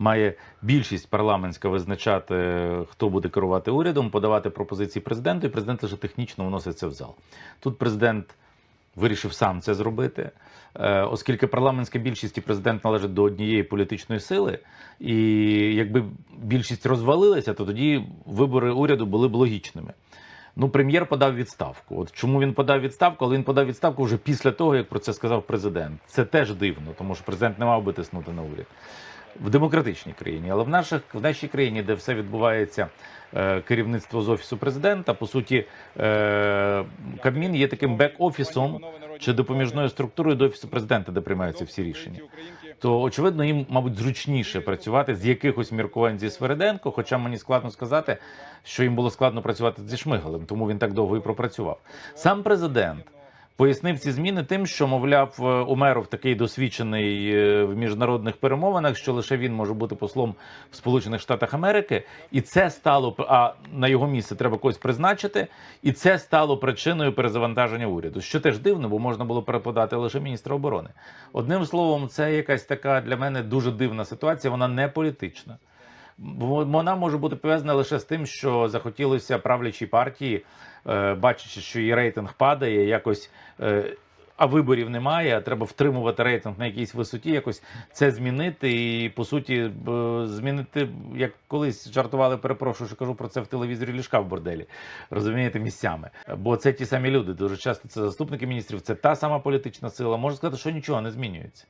має більшість парламентська визначати, хто буде керувати урядом, подавати пропозиції президенту, і президент лише технічно вносить це в зал. Тут президент вирішив сам це зробити, е, оскільки парламентська більшість і президент належать до однієї політичної сили, і якби більшість розвалилася, то тоді вибори уряду були б логічними. Ну, прем'єр подав відставку. От чому він подав відставку? Але він подав відставку вже після того, як про це сказав президент. Це теж дивно, тому що президент не мав би тиснути на уряд в демократичній країні. Але в наших в нашій країні, де все відбувається, е, керівництво з офісу президента, по суті, е, Кабмін є таким бек-офісом чи допоміжною структурою до офісу президента, де приймаються всі рішення. То очевидно, їм, мабуть, зручніше працювати з якихось міркувань зі Свериденко, хоча мені складно сказати, що їм було складно працювати зі Шмигалем, тому він так довго і пропрацював. Сам президент пояснив ці зміни тим, що мовляв, е, Умеров такий досвідчений е, в міжнародних перемовинах, що лише він може бути послом в Сполучених Штатах Америки, і це стало а на його місце треба когось призначити, і це стало причиною перезавантаження уряду. Що теж дивно, бо можна було переподати лише міністра оборони. Одним словом, це якась така для мене дуже дивна ситуація. Вона не політична. Вона може бути пов'язана лише з тим, що захотілося правлячій партії, е, бачачи, що її рейтинг падає, якось. е, А виборів немає, а треба втримувати рейтинг на якійсь висоті, якось це змінити і по суті змінити, як колись жартували, перепрошую, що кажу про це в телевізорі ліжка в борделі. Розумієте, місцями. Бо це ті самі люди. Дуже часто це заступники міністрів, це та сама політична сила. Можна сказати, що нічого не змінюється.